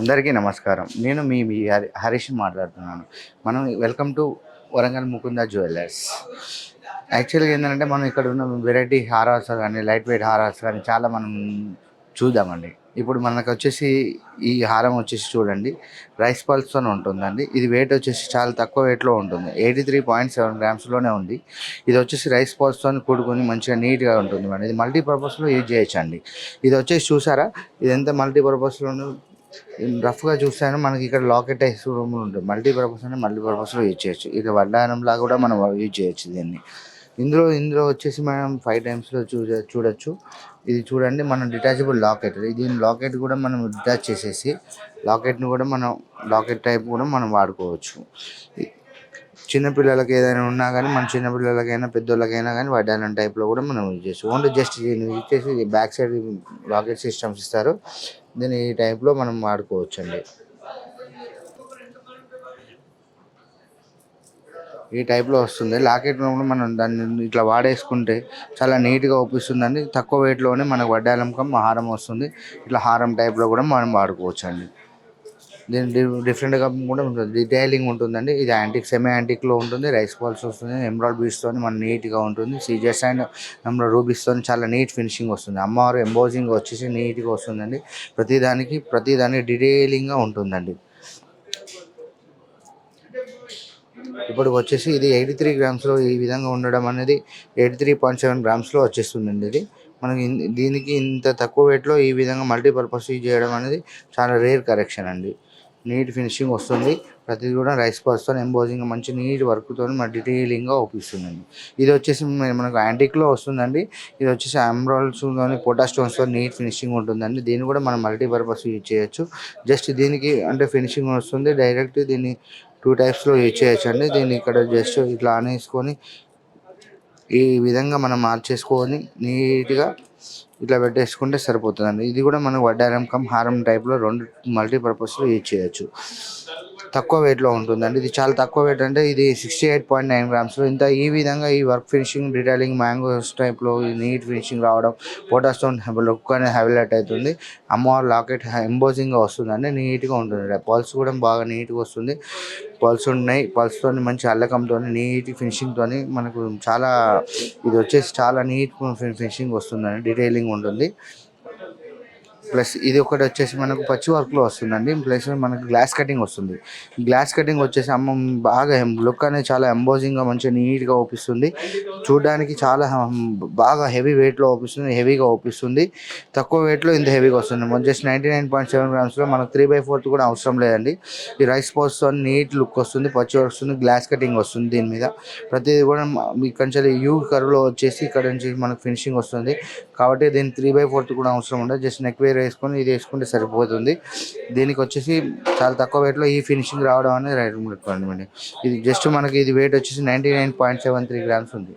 అందరికీ నమస్కారం. నేను మీ మీ హరి హరీష్ మాట్లాడుతున్నాను. మనం welcome to Warangal Mukunda jewellers. యాక్చువల్గా ఏంటంటే మనం ఇక్కడ ఉన్న వెరైటీ హారాస్ కానీ లైట్ వెయిట్ హారాస్ కానీ చాలా మనం చూద్దామండి. ఇప్పుడు మనకు వచ్చేసి ఈ హారం వచ్చేసి చూడండి. రైస్ పల్స్తో ఉంటుందండి. ఇది వెయిట్ వచ్చేసి చాలా తక్కువ వెయిట్లో ఉంటుంది. ఎయిటీ త్రీ పాయింట్ సెవెన్ గ్రామ్స్లోనే ఉంది. ఇది వచ్చేసి రైస్ పల్స్తో కూడుకొని మంచిగా నీట్గా ఉంటుంది మేడం. ఇది మల్టీపర్పస్లో యూజ్ చేయొచ్చండి. ఇది వచ్చేసి చూసారా? ఇదంతా మల్టీపర్పస్లో రఫ్గా చూస్తాను మనకి ఇక్కడ లాకెట్ ఐస్ రూమ్ ఉంటుంది మల్టీపర్పస్ అంటే మల్టీపర్పస్లో యూజ్ చేయొచ్చు. ఇది వడ్డానంలా కూడా మనం యూజ్ చేయొచ్చు దీన్ని. ఇందులో ఇందులో వచ్చేసి మనం ఫైవ్ టైమ్స్లో చూ చూడొచ్చు. ఇది చూడండి మనం డిటాచబుల్ లాకెట్. దీని లాకెట్ కూడా మనం డిటాచ్ చేసేసి లాకెట్ని కూడా మనం లాకెట్ టైప్ కూడా మనం వాడుకోవచ్చు. చిన్నపిల్లలకి ఏదైనా ఉన్నా కానీ మన చిన్నపిల్లలకైనా పెద్దోళ్ళకైనా కానీ వడ్డానం టైప్లో కూడా మనం యూజ్ చేస్తాం ఓన్లీ జస్ట్ దీన్ని యూజ్ చేసి బ్యాక్ సైడ్ లాకెట్ సిస్టమ్స్ ఇస్తారు. దీన్ని ఈ టైప్లో మనం వాడుకోవచ్చు అండి ఈ టైప్లో వస్తుంది. లాకెట్ ఉన్నప్పుడు మనం దాన్ని ఇట్లా వాడేసుకుంటే చాలా నీట్గా ఒప్పిస్తుందండి. తక్కువ వెయిట్లోనే మనకు వడ్డాలంకం హారం వస్తుంది. ఇట్లా హారం టైప్లో కూడా మనం వాడుకోవచ్చు అండి దీని డిఫరెంట్గా కూడా ఉంటుంది. డీటెయిలింగ్ ఉంటుందండి. ఇది యాంటిక్ సెమీ యాంటిక్లో ఉంటుంది. రైస్ బాల్స్ వస్తుంది ఎమ్రాయిడ్ బీడ్స్తో మన నీట్గా ఉంటుంది. సీజర్స్ అండ్ ఎమ్రాయిడ్ రూబీస్తో చాలా నీట్ ఫినిషింగ్ వస్తుంది. అమ్మవారు ఎంబోజింగ్ వచ్చేసి నీట్గా వస్తుందండి. ప్రతిదానికి ప్రతిదానికి డీటెయిలింగ్గా ఉంటుందండి. ఇప్పుడు వచ్చేసి ఇది ఎయిటీ త్రీ గ్రామ్స్లో ఈ విధంగా ఉండడం అనేది ఎయిటీ త్రీ పాయింట్ సెవెన్ గ్రామ్స్లో వచ్చేస్తుందండి ఇది. మనకి దీనికి ఇంత తక్కువ వెయిట్లో ఈ విధంగా మల్టీపర్పస్ యూజ్ చేయడం అనేది చాలా రేర్ కరెక్షన్ అండి. నీట్ ఫినిషింగ్ వస్తుంది. ప్రతిది కూడా రైస్ పాస్తో ఎంబోజింగ్ మంచి నీట్ వర్క్తో మన డీటెయిలింగ్గా ఒప్పిస్తుందండి ఇది వచ్చేసి మనకు యాంటిక్లో వస్తుందండి. ఇది వచ్చేసి ఎమరాల్డ్స్ పోటా స్టోన్స్తో నీట్ ఫినిషింగ్ ఉంటుందండి. దీన్ని కూడా మనం మల్టీపర్పస్ యూజ్ చేయొచ్చు. జస్ట్ దీనికి అంటే ఫినిషింగ్ వస్తుంది. డైరెక్ట్ దీన్ని టూ టైప్స్లో యూజ్ చేయొచ్చు అండి దీన్ని ఇక్కడ జస్ట్ ఇట్లా అనేసుకొని ఈ విధంగా మనం మార్చేసుకొని నీట్గా ఇట్లా పెట్టేసుకుంటే సరిపోతుందండి. ఇది కూడా మనం వడ్డారం కమ్ హారం టైప్లో రెండు మల్టీపర్పస్లో యూజ్ చేయొచ్చు. తక్కువ వెయిట్లో ఉంటుందండి. ఇది చాలా తక్కువ వెయిట్ అంటే ఇది సిక్స్టీ ఎయిట్ పాయింట్ నైన్ గ్రామ్స్లో ఇంత ఈ విధంగా ఈ వర్క్ ఫినిషింగ్ డీటెయిలింగ్ మ్యాంగోస్ టైప్లో నీట్ ఫినిషింగ్ రావడం పోటాస్టోన్ లుక్ అనేది హైలైట్ అవుతుంది. అమ్మవారి లాకెట్ ఎంబోజింగ్గా వస్తుందండి. నీట్గా ఉంటుంది. పల్స్ కూడా బాగా నీట్గా వస్తుంది. పల్స్ ఉన్నాయి. పల్స్తో మంచి అల్లకంతో నీట్ ఫినిషింగ్తో మనకు చాలా ఇది వచ్చేసి చాలా నీట్ ఫినిషింగ్ వస్తుందండి. డీటెయిలింగ్ ఉంటుంది. ప్లస్ ఇది ఒకటి వచ్చేసి మనకు పచ్చి వర్క్లో వస్తుందండి. ప్లస్ మనకు గ్లాస్ కటింగ్ వస్తుంది. గ్లాస్ కటింగ్ వచ్చేసి అమ్మ బాగా లుక్ అనేది చాలా ఎంబోజింగ్గా మంచిగా నీట్గా ఓపిస్తుంది. చూడడానికి చాలా బాగా హెవీ వెయిట్లో ఓపిస్తుంది. హెవీగా ఓపిస్తుంది. తక్కువ వెయిట్లో ఇంత హెవీగా వస్తుంది. Just ninety nine point seven గ్రామ్స్లో మనకు త్రీ బై ఫోర్త్ కూడా అవసరం లేదండి. ఈ రైస్ పోస్ట్తో నీట్ లుక్ వస్తుంది. పచ్చి వర్క్ వస్తుంది. గ్లాస్ కటింగ్ వస్తుంది దీని మీద. ప్రతిదీ కూడా ఇక్కడ నుంచి యూ కర్వ్లో వచ్చేసి ఇక్కడ నుంచి మనకు ఫినిషింగ్ వస్తుంది. కాబట్టి దీని త్రీ బై ఫోర్త్ కూడా అవసరం ఉండదు. జస్ట్ నెక్ వేర్ వేసుకొని ఇది వేసుకుంటే సరిపోతుంది. దీనికి వచ్చేసి చాలా తక్కువ వెయిట్లో ఈ ఫినిషింగ్ రావడం అనేది రైట్ రిక్వైర్మెంట్ ఇది జస్ట్ మనకి ఇది వెయిట్ వచ్చేసి ninety nine point seven three grams ఉంది.